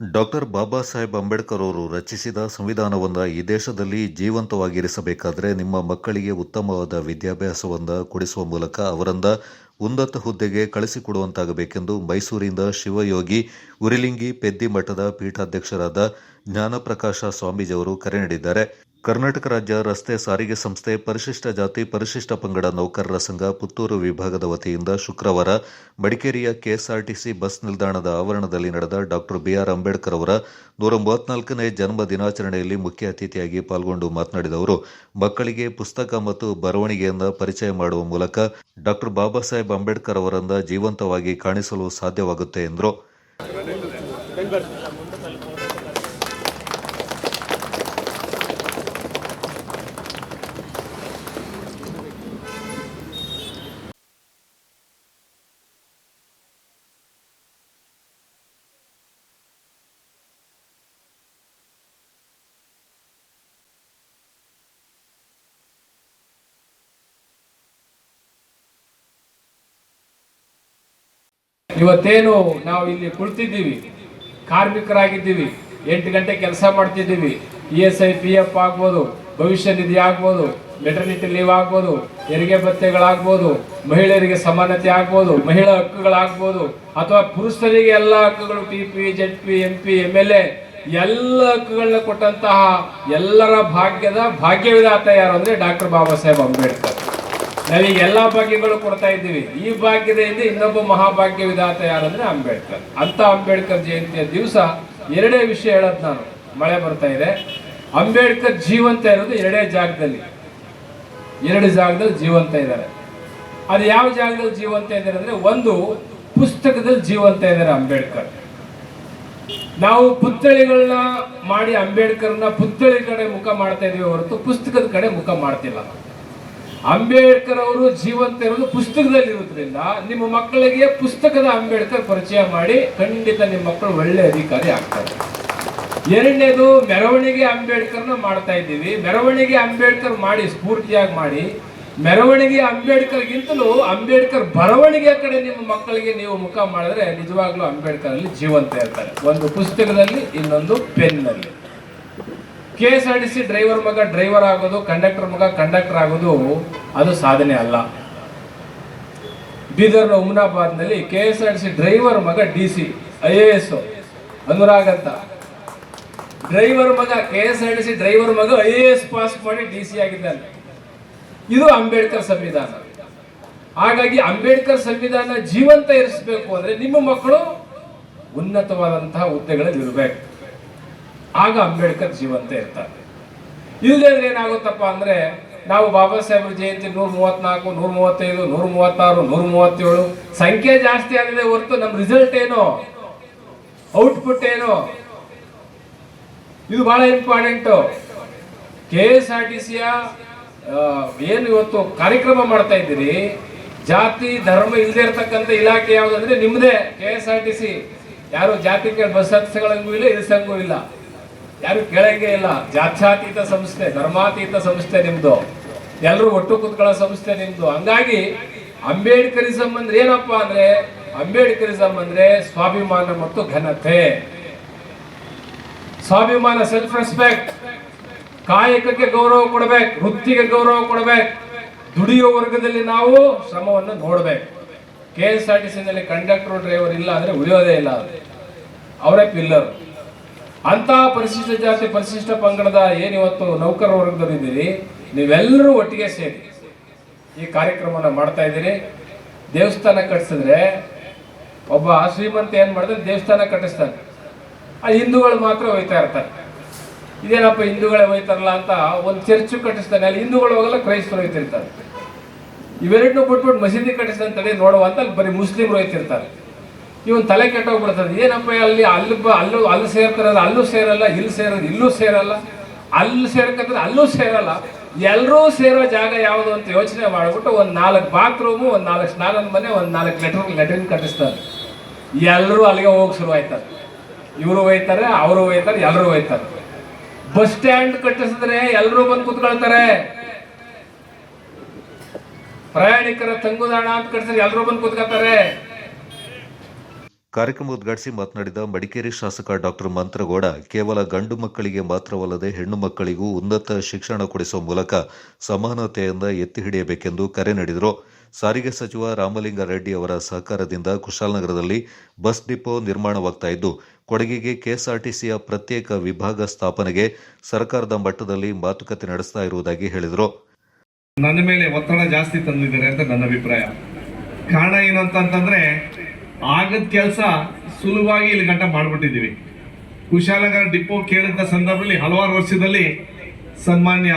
Doctor Baba Saheb Ambedkar ಅವರು ರಚಿಸಿದ ಸಂವಿಧಾನವನ್ನು ಈ ದೇಶದಲ್ಲಿ ಜೀವಂತವಾಗಿರಿಸಬೇಕಾದರೆ ನಿಮ್ಮ ಮಕ್ಕಳಿಗೆ ಉತ್ತಮವಾದ ವಿದ್ಯಾಭ್ಯಾಸವನ್ನು ಕೊಡಿಸುವ ಮೂಲಕ ಅವರನ್ನ ಉನ್ನತ ಹುದ್ದೆಗೆ ಕಳಿಸಿಕೊಡುವಂತಾಗಬೇಕೆಂದು ಮೈಸೂರಿನಿಂದ ಶಿವಯೋಗಿ ಉರಿಲಿಂಗಿ ಪೆದ್ದಿ ಮಠದ ಪೀಠಾಧ್ಯಕ್ಷರಾದ ಜ್ಞಾನಪ್ರಕಾಶ ಸ್ವಾಮೀಜಿಯವರು ಕರೆ ನೀಡಿದ್ದಾರೆ. ಕರ್ನಾಟಕ ರಾಜ್ಯ ರಸ್ತೆ ಸಾರಿಗೆ ಸಂಸ್ಥೆ ಪರಿಶಿಷ್ಟ ಜಾತಿ ಪರಿಶಿಷ್ಟ ಪಂಗಡ ನೌಕರರ ಸಂಘ ಪುತ್ತೂರು ವಿಭಾಗದ ವತಿಯಿಂದ ಶುಕ್ರವಾರ ಮಡಿಕೇರಿಯ ಕೆಎಸ್ಆರ್ಟಿಸಿ ಬಸ್ ನಿಲ್ದಾಣದ ಆವರಣದಲ್ಲಿ ನಡೆದ ಡಾಕ್ಟರ್ ಬಿಆರ್ ಅಂಬೇಡ್ಕರ್ ಅವರ ನೂರ ಮೂವತ್ನಾಲ್ಕನೇ ಜನ್ಮ ದಿನಾಚರಣೆಯಲ್ಲಿ ಮುಖ್ಯ ಅತಿಥಿಯಾಗಿ ಪಾಲ್ಗೊಂಡು ಮಾತನಾಡಿದ ಅವರು, ಮಕ್ಕಳಿಗೆ ಪುಸ್ತಕ ಮತ್ತು ಬರವಣಿಗೆಯನ್ನು ಪರಿಚಯ ಮಾಡುವ ಮೂಲಕ ಡಾಕ್ಟರ್ ಬಾಬಾ ಸಾಹೇಬ್ ಅಂಬೇಡ್ಕರ್ ಅವರನ್ನ ಜೀವಂತವಾಗಿ ಕಾಣಿಸಲು ಸಾಧ್ಯವಾಗುತ್ತೆ ಎಂದರು. ಇವತ್ತೇನು ನಾವು ಇಲ್ಲಿ ಕುಳಿತಿದ್ದೀವಿ, ಕಾರ್ಮಿಕರಾಗಿದ್ದೀವಿ, ಎಂಟು ಗಂಟೆ ಕೆಲಸ ಮಾಡ್ತಿದ್ದೀವಿ E S I P F ಆಗ್ಬೋದು, ಭವಿಷ್ಯ ನಿಧಿ ಆಗ್ಬೋದು ಮೆಟರ್ನಿಟಿ ಲೀವ್ ಆಗ್ಬೋದು, ಹೆರಿಗೆ ಭತ್ಯೆಗಳಾಗ್ಬೋದು, ಮಹಿಳೆಯರಿಗೆ ಸಮಾನತೆ ಆಗ್ಬೋದು, ಮಹಿಳಾ ಹಕ್ಕುಗಳಾಗ್ಬೋದು, ಅಥವಾ ಪುರುಷರಿಗೆ ಎಲ್ಲ ಹಕ್ಕುಗಳು T P Z P M P M L A ಎಲ್ಲ ಹಕ್ಕುಗಳನ್ನ ಕೊಟ್ಟಂತಹ ಎಲ್ಲರ ಭಾಗ್ಯದ ಭಾಗ್ಯವಿದಾತ ಯಾರು ಅಂದ್ರೆ ಡಾಕ್ಟರ್ ಬಾಬಾ ಸಾಹೇಬ್ ಅಂಬೇಡ್ಕರ್. ನಾವೀಗ ಎಲ್ಲಾ ಭಾಗ್ಯಗಳು ಕೊಡ್ತಾ ಇದ್ದೀವಿ. ಈ ಭಾಗ್ಯದ ಹಿಂದೆ ಇನ್ನೊಬ್ಬ ಮಹಾಭಾಗ್ಯ ವಿಧಾತ ಯಾರಂದ್ರೆ ಅಂಬೇಡ್ಕರ್. ಅಂತ ಅಂಬೇಡ್ಕರ್ ಜಯಂತಿಯ ದಿವಸ ಎರಡೇ ವಿಷಯ ಹೇಳೋದು ನಾನು. ಮಳೆ ಬರ್ತಾ ಇದೆ. ಅಂಬೇಡ್ಕರ್ ಜೀವಂತ ಇರೋದು ಎರಡೇ ಜಾಗದಲ್ಲಿ. ಎರಡು ಜಾಗದಲ್ಲಿ ಜೀವಂತ ಇದ್ದಾರೆ. ಅದು ಯಾವ ಜಾಗದಲ್ಲಿ ಜೀವಂತ ಇದ್ದಾರೆ ಅಂದ್ರೆ ಒಂದು ಪುಸ್ತಕದಲ್ಲಿ ಜೀವಂತ ಇದ್ದಾರೆ ಅಂಬೇಡ್ಕರ್. ನಾವು ಪುತ್ಥಳಿಗಳನ್ನ ಮಾಡಿ ಅಂಬೇಡ್ಕರ್ನ ಪುತ್ಥಳಿ ಕಡೆ ಮುಖ ಮಾಡ್ತಾ ಇದೀವಿ ಹೊರತು ಪುಸ್ತಕದ ಕಡೆ ಮುಖ ಮಾಡ್ತಿಲ್ಲ. ಅಂಬೇಡ್ಕರ್ ಅವರು ಜೀವಂತ ಇರೋದು ಪುಸ್ತಕದಲ್ಲಿ ಇರೋದ್ರಿಂದ ನಿಮ್ಮ ಮಕ್ಕಳಿಗೆ ಪುಸ್ತಕದ ಅಂಬೇಡ್ಕರ್ ಪರಿಚಯ ಮಾಡಿ ಖಂಡಿತ ನಿಮ್ಮ ಮಕ್ಕಳು ಒಳ್ಳೆ ಅಧಿಕಾರಿ ಆಗ್ತಾರೆ. ಎರಡನೇದು ಮೆರವಣಿಗೆ ಅಂಬೇಡ್ಕರ್ನ ಮಾಡ್ತಾ ಇದ್ದೀವಿ. ಮೆರವಣಿಗೆ ಅಂಬೇಡ್ಕರ್ ಮಾಡಿ, ಸ್ಫೂರ್ತಿಯಾಗಿ ಮಾಡಿ. ಮೆರವಣಿಗೆ ಅಂಬೇಡ್ಕರ್ಗಿಂತಲೂ ಅಂಬೇಡ್ಕರ್ ಬರವಣಿಗೆ ಕಡೆ ನಿಮ್ಮ ಮಕ್ಕಳಿಗೆ ನೀವು ಮುಖ ಮಾಡಿದ್ರೆ ನಿಜವಾಗ್ಲೂ ಅಂಬೇಡ್ಕರ್ ಅಲ್ಲಿ ಜೀವಂತ ಇರ್ತಾರೆ. ಒಂದು ಪುಸ್ತಕದಲ್ಲಿ, ಇನ್ನೊಂದು ಪೆನ್ನಲ್ಲಿ. K S R T C driver ಮಗ ಡ್ರೈವರ್ ಆಗೋದು, ಕಂಡಕ್ಟರ್ ಮಗ ಕಂಡಕ್ಟರ್ ಆಗೋದು, ಅದು ಸಾಧನೆ ಅಲ್ಲ. ಬೀದರ್ನ ಉಮ್ನಾಬಾದ್ನಲ್ಲಿ K S R T C driver ಮಗ D C, I A S. Anurag ಅಂತ. ಡ್ರೈವರ್ ಮಗ K S R T C driver ಮಗ ಐ ಎ ಎಸ್ ಪಾಸ್ ಮಾಡಿ ಡಿ ಸಿ ಆಗಿದ್ದಾನೆ. ಇದು ಅಂಬೇಡ್ಕರ್ ಸಂವಿಧಾನ. ಹಾಗಾಗಿ ಅಂಬೇಡ್ಕರ್ ಸಂವಿಧಾನ ಜೀವಂತ ಇರಿಸಬೇಕು ಅಂದ್ರೆ ನಿಮ್ಮ ಮಕ್ಕಳು ಉನ್ನತವಾದಂತಹ ಹುದ್ದೆಗಳಲ್ಲಿ ಇರಬೇಕು. ಆಗ ಅಂಬೇಡ್ಕರ್ ಜೀವಂತ ಇರ್ತಾರೆ. ಇಲ್ಲದೆ ಏನಾಗುತ್ತಪ್ಪ ಅಂದ್ರೆ ನಾವು ಬಾಬಾ ಸಾಹೇಬ್ರ ಜಯಂತಿ ನೂರ ಮೂವತ್ನಾಲ್ಕು ನೂರ ಮೂವತ್ತೈದು ನೂರ ಮೂವತ್ತಾರು ನೂರ ಮೂವತ್ತೇಳು ಸಂಖ್ಯೆ ಜಾಸ್ತಿ ಆಗಿದೆ ಹೊರತು ನಮ್ಮ ರಿಸಲ್ಟ್ ಏನು? ಔಟ್ಪುಟ್ ಏನು? ಇದು ಬಹಳ important K S R T ಸಿಯ ಏನು ಇವತ್ತು ಕಾರ್ಯಕ್ರಮ ಮಾಡ್ತಾ ಇದ್ದೀರಿ? ಜಾತಿ, ಧರ್ಮ ಇಲ್ಲದೆ ಇರತಕ್ಕಂಥ ಇಲಾಖೆ ಯಾವುದಂದ್ರೆ ನಿಮ್ಮದೇ K S R T C ಯಾರು ಜಾತಿ ಬಸ್ ಹತ್ಸಗಳಂಗೂ ಇಲ್ಲ ಇರಿಸಂಗೂ ಇಲ್ಲ. ಯಾರು ಕೇಳಂಗೆ ಇಲ್ಲ. ಜಾತ್ಯಾತೀತ ಸಂಸ್ಥೆ, ಧರ್ಮಾತೀತ ಸಂಸ್ಥೆ ನಿಮ್ದು. ಎಲ್ಲರೂ ಒಟ್ಟು ಕುತ್ಕೊಳ್ಳೋ ಸಂಸ್ಥೆ ನಿಮ್ದು. ಹಂಗಾಗಿ ಅಂಬೇಡ್ಕರಿಸಂ ಅಂದ್ರೆ ಏನಪ್ಪಾ ಅಂದ್ರೆ ಅಂಬೇಡ್ಕರಿಸಂ ಅಂದ್ರೆ ಸ್ವಾಭಿಮಾನ ಮತ್ತು ಘನತೆ. ಸ್ವಾಭಿಮಾನ ಸೆಲ್ಫ್ ರೆಸ್ಪೆಕ್ಟ್ ಕಾಯಕಕ್ಕೆ ಗೌರವ ಕೊಡಬೇಕು, ವೃತ್ತಿಗೆ ಗೌರವ ಕೊಡಬೇಕು. ದುಡಿಯೋ ವರ್ಗದಲ್ಲಿ ನಾವು ಶ್ರಮವನ್ನು ನೋಡ್ಬೇಕು. K S R T conductor driver ಇಲ್ಲ ಅಂದ್ರೆ ಉಳಿಯೋದೇ ಇಲ್ಲ. ಅವರೇ ಪಿಲ್ಲರ್ ಅಂತ ಪರಿಶಿಷ್ಟ ಜಾತಿ ಪರಿಶಿಷ್ಟ ಪಂಗಡದ ಏನಿವತ್ತು ನೌಕರ ವರ್ಗದಲ್ಲಿದ್ದೀರಿ ನೀವೆಲ್ಲರೂ ಒಟ್ಟಿಗೆ ಸೇರಿ ಈ ಕಾರ್ಯಕ್ರಮನ ಮಾಡ್ತಾ ಇದ್ದೀರಿ. ದೇವಸ್ಥಾನ ಕಟ್ಟಿಸಿದ್ರೆ ಒಬ್ಬ ಶ್ರೀಮಂತ ಏನ್ ಮಾಡಿದ್ರೆ ದೇವಸ್ಥಾನ ಕಟ್ಟಿಸ್ತಾನೆ. ಆ ಹಿಂದೂಗಳು ಮಾತ್ರ ಹೋಯ್ತಾ ಇರ್ತಾರೆ. ಇದೇನಪ್ಪ ಹಿಂದೂಗಳೇ ಹೋಯ್ತಾರಲ್ಲ ಅಂತ ಒಂದು ಚರ್ಚ್ ಕಟ್ಟಿಸ್ತಾನೆ. ಅಲ್ಲಿ ಹಿಂದೂಗಳು ಹೋಗಲ್ಲ, ಕ್ರೈಸ್ತರು ಹೋಯ್ತಿರ್ತಾರೆ. ಇವೆರಡನ್ನೂ ಬಿಟ್ಬಿಟ್ಟು ಮಸೀದಿ ಕಟ್ಟಿಸ್ತಾನೆ ತಡೆ ನೋಡುವ ಅಂತ ಅಲ್ಲಿ ಬರೀ ಮುಸ್ಲಿಮ್ರು ಹೋಯ್ತಿರ್ತಾರೆ. ಇವನ್ ತಲೆ ಕೆಟ್ಟೋಗ್ಬಿಡ್ತದೆ. ಏನಪ್ಪ ಅಲ್ಲಿ ಅಲ್ಲಿ ಅಲ್ಲೂ, ಅಲ್ಲಿ ಸೇರ್ತಾರಲ್ಲ, ಅಲ್ಲೂ ಸೇರಲ್ಲ, ಇಲ್ಲಿ ಸೇರೋದು, ಇಲ್ಲೂ ಸೇರಲ್ಲ. ಅಲ್ಲಿ ಸೇರ್ಕಂದ್ರೆ ಅಲ್ಲೂ ಸೇರಲ್ಲ. ಎಲ್ಲರೂ ಸೇರೋ ಜಾಗ ಯಾವುದು ಅಂತ ಯೋಚನೆ ಮಾಡಿಬಿಟ್ಟು ಒಂದು ನಾಲ್ಕು ಬಾತ್ರೂಮು, ಒಂದು ನಾಲ್ಕು ಸ್ನಾನದ ಮನೆ, ಒಂದು ನಾಲ್ಕು ಲೆಟರ್ ಲೆಟ್ರಿನ್ ಕಟ್ಟಿಸ್ತಾರೆ. ಎಲ್ಲರೂ ಅಲ್ಲಿಗೆ ಹೋಗಿ ಶುರು ಆಯ್ತಾರೆ. ಇವರು ಹೋಯ್ತಾರೆ, ಅವರು ಹೋಯ್ತಾರೆ ಎಲ್ಲರೂ ಹೋಯ್ತಾರೆ. ಬಸ್ ಸ್ಟ್ಯಾಂಡ್ ಕಟ್ಟಿಸಿದ್ರೆ ಎಲ್ಲರೂ ಬಂದು ಕೂತ್ಕೊಳ್ತಾರೆ. ಪ್ರಯಾಣಿಕರ ತಂಗುದಾಣ ಅಂತ ಕಟ್ಟಿಸಿದ್ರೆ ಎಲ್ಲರೂ ಬಂದು ಕೂತ್ಕೊಳ್ತಾರೆ. ಕಾರ್ಯಕ್ರಮ ಉದ್ಘಾಟಿಸಿ ಮಾತನಾಡಿದ ಮಡಿಕೇರಿ ಶಾಸಕ ಡಾಕ್ಟರ್ ಮಂತ್ರಗೌಡ, ಕೇವಲ ಗಂಡು ಮಕ್ಕಳಿಗೆ ಮಾತ್ರವಲ್ಲದೆ ಹೆಣ್ಣು ಮಕ್ಕಳಿಗೂ ಉನ್ನತ ಶಿಕ್ಷಣ ಕೊಡಿಸುವ ಮೂಲಕ ಸಮಾನತೆಯಿಂದ ಎತ್ತಿ ಹಿಡಿಯಬೇಕೆಂದು ಕರೆ ನೀಡಿದರು. ಸಾರಿಗೆ ಸಚಿವ ರಾಮಲಿಂಗಾರೆಡ್ಡಿ ಅವರ ಸಹಕಾರದಿಂದ ಕುಶಾಲನಗರದಲ್ಲಿ ಬಸ್ ಡಿಪೋ ನಿರ್ಮಾಣವಾಗ್ತಾ ಇದ್ದು, ಕೊಡಗಿಗೆ ಕೆಎಸ್ಆರ್ಟಿಸಿಯ ಪ್ರತ್ಯೇಕ ವಿಭಾಗ ಸ್ಥಾಪನೆಗೆ ಸರ್ಕಾರದ ಮಟ್ಟದಲ್ಲಿ ಮಾತುಕತೆ ನಡೆಸ್ತಾ ಇರುವುದಾಗಿ ಹೇಳಿದರು. ನನ್ನ ಮೇಲೆ ಒತ್ತಡ ಜಾಸ್ತಿ ತಂದಿದ್ದಾರೆ ಅಂತ ನನ್ನ ಅಭಿಪ್ರಾಯ. ಕಾರಣ ಏನು ಆಗದ ಕೆಲಸ ಸುಲಭವಾಗಿ ಇಲ್ಲಿ ಗಂಟ ಮಾಡಿಬಿಟ್ಟಿದ್ದೀವಿ. ಕುಶಾಲನಗರ ಡಿಪೋ ಕೇಳಿದ ಸಂದರ್ಭದಲ್ಲಿ ಹಲವಾರು ವರ್ಷದಲ್ಲಿ ಸನ್ಮಾನ್ಯ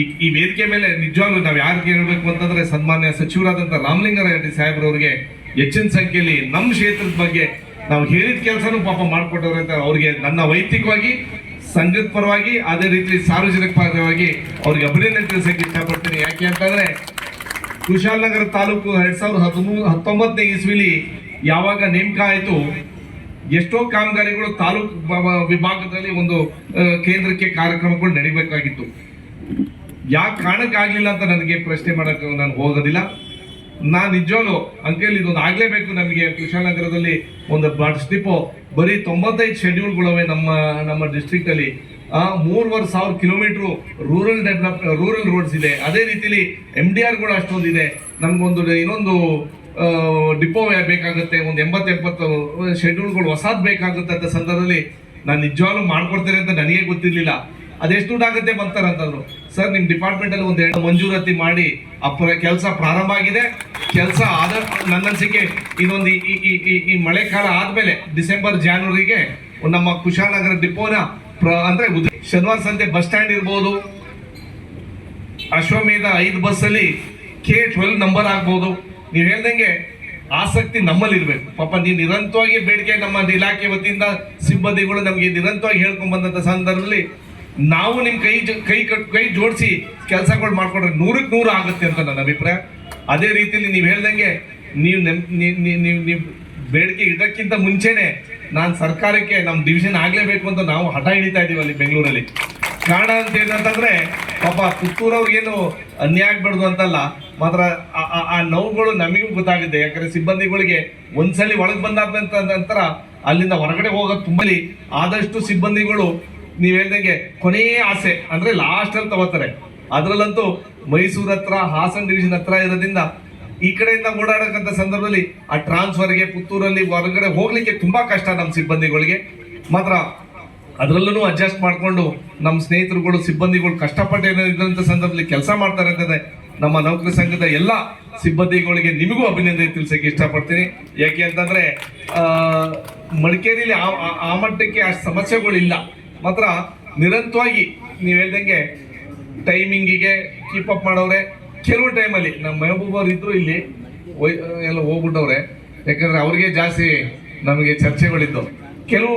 ಈ ಈ ವೇದಿಕೆ ಮೇಲೆ ನಿಜವಾಗ್ಲೂ ನಾವು ಯಾರಿಗೆ ಹೇಳಬೇಕು ಅಂತಂದ್ರೆ ಸನ್ಮಾನ್ಯ ಸಚಿವರಾದಂಥ ರಾಮಲಿಂಗಾರೆಡ್ಡಿ ಸಾಹೇಬ್ರವ್ರಿಗೆ ಹೆಚ್ಚಿನ ಸಂಖ್ಯೆಯಲ್ಲಿ ನಮ್ಮ ಕ್ಷೇತ್ರದ ಬಗ್ಗೆ ನಾವು ಹೇಳಿದ ಕೆಲಸನೂ ಪಾಪ ಮಾಡಿಕೊಟ್ಟವ್ರೆ ಅಂತ ಅವ್ರಿಗೆ ನನ್ನ ವೈಯಕ್ತಿಕವಾಗಿ, ಸಂಘದ ಪರವಾಗಿ, ಅದೇ ರೀತಿ ಸಾರ್ವಜನಿಕ ಪರವಾಗಿ ಅವ್ರಿಗೆ ಅಭಿನಂದನೆ ತಿಳಿಸಕ್ಕೆ ಇಷ್ಟಪಡ್ತೀನಿ. ಯಾಕೆ ಅಂತಂದ್ರೆ ಕುಶಾಲನಗರ ತಾಲೂಕು ಎರಡ್ ಸಾವಿರದ ಹದಿಮೂರು ಹತ್ತೊಂಬತ್ತನೇ ಇಸ್ವಿಲಿ ಯಾವಾಗ ನೇಮಕ ಆಯಿತು ಎಷ್ಟೋ ಕಾಮಗಾರಿಗಳು ತಾಲೂಕು ವಿಭಾಗದಲ್ಲಿ ಒಂದು ಕೇಂದ್ರಕ್ಕೆ ಕಾರ್ಯಕ್ರಮಗಳು ನಡಿಬೇಕಾಗಿತ್ತು. ಯಾಕೆ ಕಾರಣಕ್ಕಾಗ್ಲಿಲ್ಲ ಅಂತ ನನಗೆ ಪ್ರಶ್ನೆ ಮಾಡೋಕೆ ನಾನು ಹೋಗೋದಿಲ್ಲ. ನಾನು ನಿಜವಾಗ್ಲು ಅಂಕೇಲಿ ಇದೊಂದು ಆಗಲೇಬೇಕು ನಮಗೆ ಕುಶಾಲನಗರದಲ್ಲಿ ಒಂದು ಬಸ್ ಡಿಪೋ ಬರೀ ತೊಂಬತ್ತೈದು ಶೆಡ್ಯೂಲ್ಗಳವೆ ನಮ್ಮ ನಮ್ಮ ಡಿಸ್ಟ್ರಿಕ್ಟ್ ಅಲ್ಲಿ ಆ, ಮೂರುವರೆ ಸಾವಿರ kilometre rural develop, rural roads ಇದೆ. ಅದೇ ರೀತಿಲಿ ಎಂ ಡಿ ಆರ್ಗಳು ಅಷ್ಟೊಂದಿದೆ. ನಮ್ಗೊಂದು ಇನ್ನೊಂದು ಡಿಪೋ ಬೇಕಾಗುತ್ತೆ, ಒಂದು ಎಂಬತ್ತು ಎಪ್ಪತ್ತು ಶೆಡ್ಯೂಲ್ಗಳು ಹೊಸದ್ ಬೇಕಾಗುತ್ತೆ ಅಂತ ಸಂದರ್ಭದಲ್ಲಿ ನಾನು ನಿಜವಾಗ್ಲೂ ಮಾಡ್ಕೊಡ್ತೇನೆ ಅಂತ ನನಗೆ ಗೊತ್ತಿರಲಿಲ್ಲ. ಅದೆಷ್ಟು ದುಡ್ಡು ಆಗುತ್ತೆ ಬಂತಾರೆ ಅಂತಂದ್ರು ಸರ್ ನಿಮ್ಮ ಡಿಪಾರ್ಟ್ಮೆಂಟ್ ಅಲ್ಲಿ ಒಂದು ಎರಡು ಮಂಜೂರಾತಿ ಮಾಡಿ ಅಪ್ಪ ಕೆಲಸ ಪ್ರಾರಂಭ ಆಗಿದೆ. ಕೆಲಸ ಆದ ನನ್ನ ಅನ್ಸಿಕೆ ಇದೊಂದು ಈ- ಈ- ಈ- ಮಳೆಕಾಲ ಆದ್ಮೇಲೆ ಡಿಸೆಂಬರ್, ಜಾನ್ವರಿಗೆ ನಮ್ಮ ಕುಶಾಲನಗರ ಡಿಪೋನ ಪ್ರ- ಅಂದ್ರೆ ಶನಿವಾರ ಸಂಜೆ ಬಸ್ ಸ್ಟ್ಯಾಂಡ್ ಇರ್ಬೋದು. ಅಶ್ವಮೇಧ ಐದು ಬಸ್ಸಲ್ಲಿ ಕೆ ಟ್ವೆಲ್ ನಂಬರ್ ಆಗ್ಬೋದು. ನೀವು ಹೇಳ್ದಂಗೆ ಆಸಕ್ತಿ ನಮ್ಮಲ್ಲಿ ಇರಬೇಕು. ಪಾಪ ನೀವು ನಿರಂತರವಾಗಿ ಬೇಡಿಕೆ ನಮ್ಮ ಇಲಾಖೆ ವತಿಯಿಂದ ಸಿಬ್ಬಂದಿಗಳು ನಮಗೆ ನಿರಂತರವಾಗಿ ಹೇಳ್ಕೊಂಡ್ ಬಂದಂತ ಸಂದರ್ಭದಲ್ಲಿ ನಾವು ನಿಮ್ಮ ಕೈ ಕೈ ಕಟ್, ಕೈ ಜೋಡಿಸಿ ಕೆಲಸಗಳು ಮಾಡ್ಕೊಂಡ್ರೆ ನೂರಕ್ಕೆ ನೂರು ಆಗುತ್ತೆ ಅಂತ ನನ್ನ ಅಭಿಪ್ರಾಯ. ಅದೇ ರೀತಿಯಲ್ಲಿ ನೀವು ಹೇಳ್ದಂಗೆ ನೀವು ನೀವ್- ಬೇಡಿಕೆ ಇಡಕ್ಕಿಂತ ಮುಂಚೆನೆ ನಾನು ಸರ್ಕಾರಕ್ಕೆ ನಮ್ಮ ಡಿವಿಷನ್ ಆಗಲೇಬೇಕು ಅಂತ ನಾವು ಹಠ ಹಿಡಿತಾ ಇದೀವಿ ಅಲ್ಲಿ ಬೆಂಗಳೂರಲ್ಲಿ. ಕಾರಣ ಅಂತ ಏನಂತಂದ್ರೆ, ಪಾಪ ಪುತ್ತೂರವ್ರಿಗೇನು ಅನ್ಯಾಯ ಆಗ್ಬಾರ್ದು ಅಂತಲ್ಲ, ಮಾತ್ರ ಆ- ನೋವುಗಳು ನಮಗೂ ಗೊತ್ತಾಗಿದೆ ಯಾಕಂದ್ರೆ ಸಿಬ್ಬಂದಿಗಳಿಗೆ ಒಂದ್ಸಲಿ ಒಳಗೆ ಬಂದಾದ ನಂತರ ಅಲ್ಲಿಂದ ಹೊರಗಡೆ ಹೋಗೋದು ತುಂಬಲಿ ಆದಷ್ಟು ಸಿಬ್ಬಂದಿಗಳು, ನೀವು ಹೇಳ್ದಂಗೆ ಕೊನೆಯ ಆಸೆ. ಅಂದ್ರೆ ಲಾಸ್ಟ್ ಅಲ್ಲಿ ತಗೋತಾರೆ. ಅದರಲ್ಲಂತೂ ಮೈಸೂರ್ ಹತ್ರ, ಹಾಸನ್ ಡಿವಿಷನ್ ಹತ್ರ ಇರೋದ್ರಿಂದ ಈ ಕಡೆಯಿಂದ ಓಡಾಡಕ್ಕಂತ ಸಂದರ್ಭದಲ್ಲಿ ಆ ಟ್ರಾನ್ಸ್ಫರ್ಗೆ ಪುತ್ತೂರಲ್ಲಿ ಹೊರಗಡೆ ಹೋಗ್ಲಿಕ್ಕೆ ತುಂಬಾ ಕಷ್ಟ ನಮ್ಮ ಸಿಬ್ಬಂದಿಗಳಿಗೆ. ಮಾತ್ರ ಅದರಲ್ಲೂ ಅಡ್ಜಸ್ಟ್ ಮಾಡಿಕೊಂಡು ನಮ್ಮ ಸ್ನೇಹಿತರುಗಳು, ಸಿಬ್ಬಂದಿಗಳು ಕಷ್ಟಪಟ್ಟು ಏನೋ ಇದ್ದಂಥ ಸಂದರ್ಭದಲ್ಲಿ ಕೆಲಸ ಮಾಡ್ತಾರೆ ಅಂತಂದರೆ ನಮ್ಮ ನೌಕರ ಸಂಘದ ಎಲ್ಲ ಸಿಬ್ಬಂದಿಗಳಿಗೆ ನಿಮಗೂ ಅಭಿನಂದನೆ ತಿಳಿಸಕ್ಕೆ ಇಷ್ಟಪಡ್ತೀನಿ. ಯಾಕೆ ಅಂತಂದ್ರೆ ಮಡಿಕೇರಿಯಲ್ಲಿ ಆ- ಮಟ್ಟಕ್ಕೆ ಅಷ್ಟು ಸಮಸ್ಯೆಗಳಿಲ್ಲ. ಮಾತ್ರ ನಿರಂತರವಾಗಿ ನೀವು ಹೇಳ್ದಂಗೆ ಟೈಮಿಂಗಿಗೆ ಕೀಪ್ ಅಪ್ ಮಾಡವ್ರೆ. ಕೆಲವು ಟೈಮಲ್ಲಿ ನಮ್ಮ ಮೆಹಬೂಬ್ ಇದ್ರು ಇಲ್ಲಿ ಎಲ್ಲ ಹೋಗ್ಬಿಟ್ಟವ್ರೆ. ಯಾಕಂದ್ರೆ ಅವ್ರಿಗೆ ಜಾಸ್ತಿ ನಮಗೆ ಚರ್ಚೆಗಳಿದ್ದು ಕೆಲವು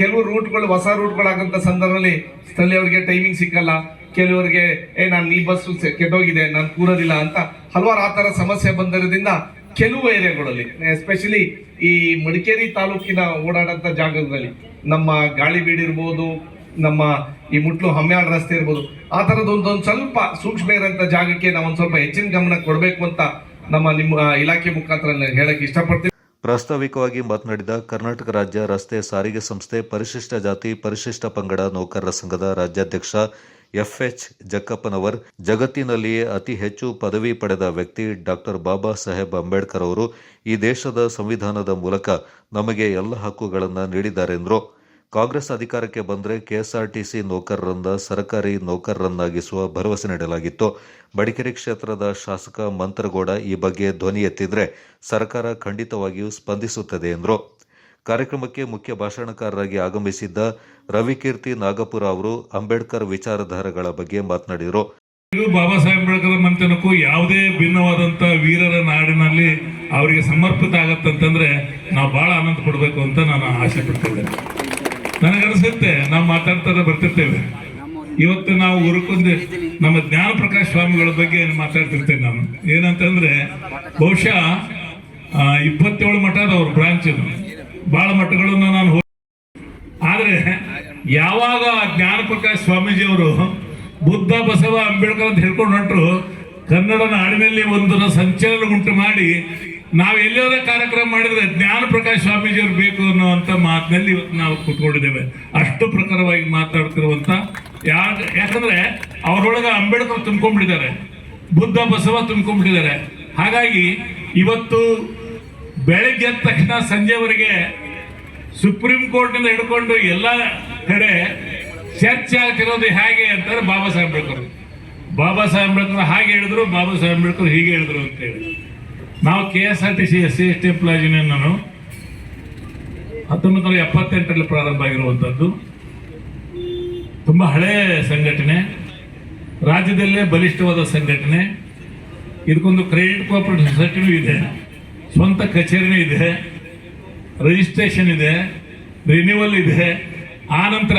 ಕೆಲವು ರೂಟ್ಗಳು ಹೊಸ ರೂಟ್ಗಳಾಗಂತ ಸಂದರ್ಭದಲ್ಲಿ ಸ್ಥಳೀಯವ್ರಿಗೆ ಟೈಮಿಂಗ್ ಸಿಕ್ಕಲ್ಲ. ಕೆಲವರಿಗೆ, ಏ, ನಾನು ಈ ಬಸ್ಸು ಕೆಟ್ಟೋಗಿದೆ, ನಾನು ಕೂರೋದಿಲ್ಲ ಅಂತ ಹಲವಾರು ಆ ಥರ ಸಮಸ್ಯೆ ಬಂದಿರೋದ್ರಿಂದ ಕೆಲವು ಏರಿಯಾಗಳಲ್ಲಿ ಎಸ್ಪೆಷಲಿ ಈ ಮಡಿಕೇರಿ ತಾಲೂಕಿನ ಓಡಾಡಂತ ಜಾಗದಲ್ಲಿ, ನಮ್ಮ ಗಾಳಿ ಇರ್ಬೋದು ನಮ್ಮ ಈ ಮುಟ್ಲು ಹಮ್ಮ್ಯಾಳ್ ರಸ್ತೆ ಇರ್ಬೋದು, ಆ ಥರದ್ದು ಒಂದೊಂದು ಸ್ವಲ್ಪ ಸೂಕ್ಷ್ಮ ಇರೋಂಥ ಜಾಗಕ್ಕೆ ನಾವು ಒಂದು ಸ್ವಲ್ಪ ಹೆಚ್ಚಿನ ಗಮನ ಕೊಡಬೇಕು ಅಂತ ನಮ್ಮ ನಿಮ್ಮ ಇಲಾಖೆ ಮುಖಾಂತರ ನಾನು ಹೇಳಕ್ ಇಷ್ಟಪಡ್ತೀನಿ. ಪ್ರಾಸ್ತಾವಿಕವಾಗಿ ಮಾತನಾಡಿದ ಕರ್ನಾಟಕ ರಾಜ್ಯ ರಸ್ತೆ ಸಾರಿಗೆ ಸಂಸ್ಥೆ ಪರಿಶಿಷ್ಟ ಜಾತಿ, ಪರಿಶಿಷ್ಟ ಪಂಗಡ ನೌಕರರ ಸಂಘದ ರಾಜ್ಯಾಧ್ಯಕ್ಷ ಎಫ್ಎಚ್ ಜಕ್ಕಪ್ಪನವರ್ ಜಗತ್ತಿನಲ್ಲಿಯೇ ಅತಿ ಹೆಚ್ಚು ಪದವಿ ಪಡೆದ ವ್ಯಕ್ತಿ ಡಾಕ್ಟರ್ ಬಾಬಾ ಸಾಹೇಬ್ ಅಂಬೇಡ್ಕರ್ ಅವರು ಈ ದೇಶದ ಸಂವಿಧಾನದ ಮೂಲಕ ನಮಗೆ ಎಲ್ಲ ಹಕ್ಕುಗಳನ್ನು ನೀಡಿದ್ದಾರೆಂದರು ಕಾಂಗ್ರೆಸ್ ಅಧಿಕಾರಕ್ಕೆ ಬಂದರೆ ಕೆಎಸ್ಆರ್ಟಿಸಿ ನೌಕರರಿಂದ ಸರ್ಕಾರಿ ನೌಕರರನ್ನಾಗಿಸುವ ಭರವಸೆ ನೀಡಲಾಗಿತ್ತು. ಮಡಿಕೇರಿ ಕ್ಷೇತ್ರದ ಶಾಸಕ ಮಂತ್ರಗೌಡ ಈ ಬಗ್ಗೆ ಧ್ವನಿ ಎತ್ತಿದ್ರೆ ಸರ್ಕಾರ ಖಂಡಿತವಾಗಿಯೂ ಸ್ಪಂದಿಸುತ್ತದೆ ಎಂದರು. ಕಾರ್ಯಕ್ರಮಕ್ಕೆ ಮುಖ್ಯ ಭಾಷಣಕಾರರಾಗಿ ಆಗಮಿಸಿದ್ದ ರವಿಕೀರ್ತಿ ನಾಗಪುರ ಅವರು ಅಂಬೇಡ್ಕರ್ ವಿಚಾರಧಾರೆಗಳ ಬಗ್ಗೆ ಮಾತನಾಡಿದರು. ಬಾಬಾ ಸಾಹೇಬ್ ಅಂಬೇಡ್ಕರ್ ಮಂತನಕ್ಕೂ ಯಾವುದೇ ಭಿನ್ನವಾದಂತ ವೀರರ ನಾಡಿನಲ್ಲಿ ಅವರಿಗೆ ಸಮರ್ಪಿತ ಆಗತ್ತಂತಂದ್ರೆ ನಾವು ಬಹಳ ಆನಂದ ಪಡಬೇಕು ಅಂತ ನಾನು ಆಸೆ ಪಡ್ತೇವೆ ನನಗನ್ಸುತ್ತೆ ನಾವು ಮಾತಾಡ್ತಾ ಬರ್ತಿರ್ತೇವೆ. ಇವತ್ತು ನಾವು ಉರುಕೊಂದು ನಮ್ಮ ಜ್ಞಾನ ಪ್ರಕಾಶ್ ಸ್ವಾಮಿಗಳ ಬಗ್ಗೆ ಮಾತಾಡ್ತಿರ್ತೇನೆ ನಾನು. ಏನಂತಂದ್ರೆ, ಬಹುಶಃ ಇಪ್ಪತ್ತೇಳು ಮಠದ ಅವ್ರ ಬ್ರಾಂಚ್ ಬಹಳ ಮಠಗಳನ್ನು ನಾನು ಹೋಗಿ ಆದ್ರೆ, ಯಾವಾಗ ಜ್ಞಾನ ಪ್ರಕಾಶ್ ಸ್ವಾಮೀಜಿ ಅವರು ಬುದ್ಧ, ಬಸವ, ಅಂಬೇಡ್ಕರ್ ಅಂತ ಹೇಳ್ಕೊಂಡು ಹೊಂಟರು ಕನ್ನಡ ನಾಡಿನಲ್ಲಿ ಒಂದು ಸಂಚಲನ ಉಂಟು ಮಾಡಿ ನಾವು ಎಲ್ಲೋದ ಕಾರ್ಯಕ್ರಮ ಮಾಡಿದ್ರೆ ಜ್ಞಾನ ಪ್ರಕಾಶ್ ಸ್ವಾಮೀಜಿಯವರು ಬೇಕು ಅನ್ನುವಂಥ ಮಾತಿನಲ್ಲಿ ಇವತ್ತು ನಾವು ಕೂತ್ಕೊಂಡಿದ್ದೇವೆ. ಅಷ್ಟು ಪ್ರಕಾರವಾಗಿ ಮಾತಾಡ್ತಿರುವಂತ ಯಾಕೆ ಯಾಕಂದ್ರೆ ಅವರೊಳಗೆ ಅಂಬೇಡ್ಕರ್ ತುಂಬ್ಕೊಂಡ್ಬಿಟ್ಟಿದ್ದಾರೆ. ಬುದ್ಧ ಬಸವ ತುಂಬ್ಕೊಂಡ್ಬಿಟ್ಟಿದ್ದಾರೆ. ಹಾಗಾಗಿ ಇವತ್ತು ಬೆಳಗ್ಗೆ ಎದ್ದ ತಕ್ಷಣ ಸಂಜೆವರೆಗೆ ಸುಪ್ರೀಂ ಕೋರ್ಟ್ನಿಂದ ಹಿಡ್ಕೊಂಡು ಎಲ್ಲ ಕಡೆ ಚರ್ಚೆ ಆಗ್ತಿರೋದು ಹೇಗೆ ಅಂತಾರೆ ಬಾಬಾ ಸಾಹೇಬ್ ಅಂಬೇಡ್ಕರ್. ಬಾಬಾ ಸಾಹೇಬ್ ಅಂಬೇಡ್ಕರ್ ಹಾಗೆ ಹೇಳಿದ್ರು, ಬಾಬಾ ಸಾಹೇಬ್ ಅಂಬೇಡ್ಕರ್ ಹೀಗೆ ಹೇಳಿದ್ರು ಅಂತೇಳಿ. ನಾವು K S R T C S C S T employ union ನಾನು ಹತ್ತೊಂಬತ್ತು ನೂರ ಎಪ್ಪತ್ತೆಂಟರಲ್ಲಿ ಪ್ರಾರಂಭ ಆಗಿರುವಂಥದ್ದು. ತುಂಬ ಹಳೆ ಸಂಘಟನೆ, ರಾಜ್ಯದಲ್ಲೇ ಬಲಿಷ್ಠವಾದ ಸಂಘಟನೆ. ಇದಕ್ಕೊಂದು ಕ್ರೆಡಿಟ್ ಕೋಆಪರೇಟಿವ್ ಸೊಸೈಟಿನೂ ಇದೆ, ಸ್ವಂತ ಕಚೇರಿನೂ ಇದೆ ರಿಜಿಸ್ಟ್ರೇಷನ್ ಇದೆ ರಿನ್ಯೂವಲ್ ಇದೆ. ಆ ನಂತರ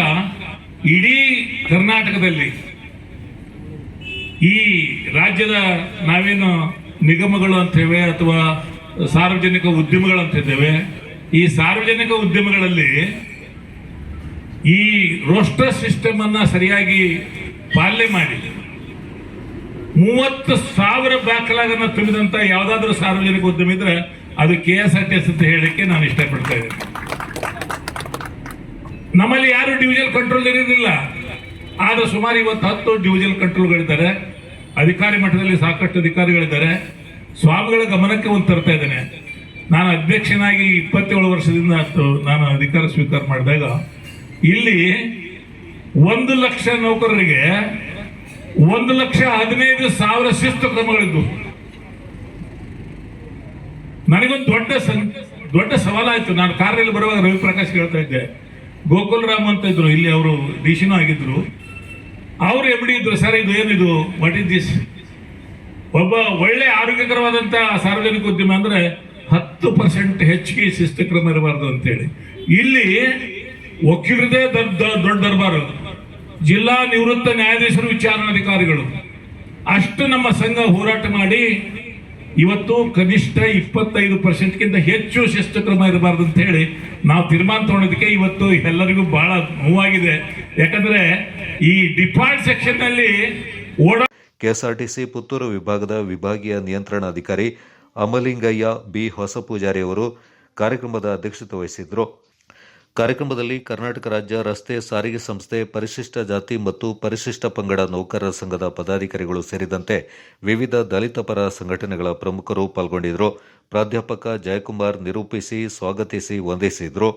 ಇಡೀ ಕರ್ನಾಟಕದಲ್ಲಿ ಈ ರಾಜ್ಯದ ನಾವೇನು ನಿಗಮಗಳು ಅಂತೇವೆ ಅಥವಾ ಸಾರ್ವಜನಿಕ ಉದ್ಯಮಗಳು ಅಂತಿದ್ದೇವೆ ಈ ಸಾರ್ವಜನಿಕ ಉದ್ಯಮಗಳಲ್ಲಿ ಈ ರೋಸ್ಟರ್ ಸಿಸ್ಟಮ್ ಅನ್ನ ಸರಿಯಾಗಿ ಪಾಲನೆ ಮಾಡಿ ಮೂವತ್ತು ಸಾವಿರ ಬ್ಯಾಕ್ಲಾಗ್ ಅನ್ನ ತುಂಬಿದಂತ ಯಾವ್ದಾದ್ರು ಸಾರ್ವಜನಿಕ ಉದ್ಯಮ ಇದ್ರೆ ಅದು K S R T S ಅಂತ ಹೇಳಕ್ಕೆ ನಾನು ಇಷ್ಟಪಡ್ತಾ ಇದ್ದೇನೆ. ನಮ್ಮಲ್ಲಿ ಯಾರು ಡಿವಿಜನ್ ಕಂಟ್ರೋಲ್ ಇರೋದಿಲ್ಲ. ಆದ್ರೆ ಸುಮಾರು ಇವತ್ತು ಹತ್ತು ಡಿವಿಜನ್ ಕಂಟ್ರೋಲ್ಗಳಿದ್ದಾರೆ. ಅಧಿಕಾರಿ ಮಟ್ಟದಲ್ಲಿ ಸಾಕಷ್ಟು ಅಧಿಕಾರಿಗಳಿದ್ದಾರೆ. ಸ್ವಾಮಿಗಳ ಗಮನಕ್ಕೆ ಒಂದು ತರ್ತಾ ಇದ್ದೇನೆ. ನಾನು ಅಧ್ಯಕ್ಷನಾಗಿ ಇಪ್ಪತ್ತೇಳು ವರ್ಷದಿಂದ ಅಷ್ಟು ನಾನು ಅಧಿಕಾರ ಸ್ವೀಕಾರ ಮಾಡಿದಾಗ ಇಲ್ಲಿ ಒಂದು ಲಕ್ಷ ನೌಕರರಿಗೆ ಒಂದು ಲಕ್ಷ ಹದಿನೈದು ಸಾವಿರ ಶಿಸ್ತು ಕ್ರಮಗಳಿದ್ದು ನನಗೊಂದು ದೊಡ್ಡ ದೊಡ್ಡ ಸವಾಲಾಯ್ತು. ನಾನು ಕಾರಲ್ಲಿ ಬರುವಾಗ ರವಿಪ್ರಕಾಶ್ ಹೇಳ್ತಾ ಇದ್ದೆ. ಗೋಕುಲ್ ರಾಮ್ ಅಂತ ಇದ್ರು. ಇಲ್ಲಿ ಅವರು ಡಿಶಿನೂ ಆಗಿದ್ರು. ಅವ್ರು ಎಬ್ಡಿ ಇದ್ರು, ಸರ್, ಇದು ಏನಿದು? ವಾಟ್ ಇಸ್ ದಿಸ್ ಒಬ್ಬ ಒಳ್ಳೆ ಆರೋಗ್ಯಕರವಾದಂತ ಸಾರ್ವಜನಿಕ ಉದ್ಯಮ ಅಂದ್ರೆ ಹತ್ತು ಪರ್ಸೆಂಟ್ ಹೆಚ್ಚಿಗೆ ಶಿಸ್ತು ಕ್ರಮ ಇರಬಾರ್ದು ಅಂತೇಳಿ. ಇಲ್ಲಿ ವಕೀಲರದೇ ದೊಡ್ಡ ದೊಡ್ಡ ದರ್ಬಾರು. ಜಿಲ್ಲಾ ನಿವೃತ್ತ ನ್ಯಾಯಾಧೀಶರು ವಿಚಾರಣಾಧಿಕಾರಿಗಳು. ಅಷ್ಟು ನಮ್ಮ ಸಂಘ ಹೋರಾಟ ಮಾಡಿ ಇವತ್ತು ಕನಿಷ್ಠ ಇಪ್ಪತ್ತೈದು ಪರ್ಸೆಂಟ್ಗಿಂತ ಹೆಚ್ಚು ಶಿಸ್ತು ಕ್ರಮ ಇರಬಾರ್ದು ಅಂತ ಹೇಳಿ ನಾವು ತೀರ್ಮಾನ ತಗೊಳೋದಕ್ಕೆ ಇವತ್ತು ಎಲ್ಲರಿಗೂ ಬಹಳ ನೋವಾಗಿದೆ. ಯಾಕಂದ್ರೆ ಈ ಡಿಫಾಲ್ಟ್ ಸೆಕ್ಷನ್ನಲ್ಲಿ ಓಡಾ ಕೆಎಸ್ಆರ್ಟಿಸಿ ಪುತ್ತೂರು ವಿಭಾಗದ ವಿಭಾಗೀಯ ನಿಯಂತ್ರಣಾಧಿಕಾರಿ ಅಮಲಿಂಗಯ್ಯ ಬಿ ಹೊಸಪೂಜಾರಿ ಅವರು ಕಾರ್ಯಕ್ರಮದ ಅಧ್ಯಕ್ಷತೆ ವಹಿಸಿದ್ರು. ಕಾರ್ಯಕ್ರಮದಲ್ಲಿ ಕರ್ನಾಟಕ ರಾಜ್ಯ ರಸ್ತೆ ಸಾರಿಗೆ ಸಂಸ್ಥೆ, ಪರಿಶಿಷ್ಟ ಜಾತಿ ಮತ್ತು ಪರಿಶಿಷ್ಟ ಪಂಗಡ ನೌಕರರ ಸಂಘದ ಪದಾಧಿಕಾರಿಗಳು ಸೇರಿದಂತೆ ವಿವಿಧ ದಲಿತ ಪರ ಸಂಘಟನೆಗಳ ಪ್ರಮುಖರು ಪಾಲ್ಗೊಂಡಿದ್ದರು. ಪ್ರಾಧ್ಯಾಪಕ ಜಯಕುಮಾರ್ ನಿರೂಪಿಸಿ, ಸ್ವಾಗತಿಸಿ, ವಂದಿಸಿದರು.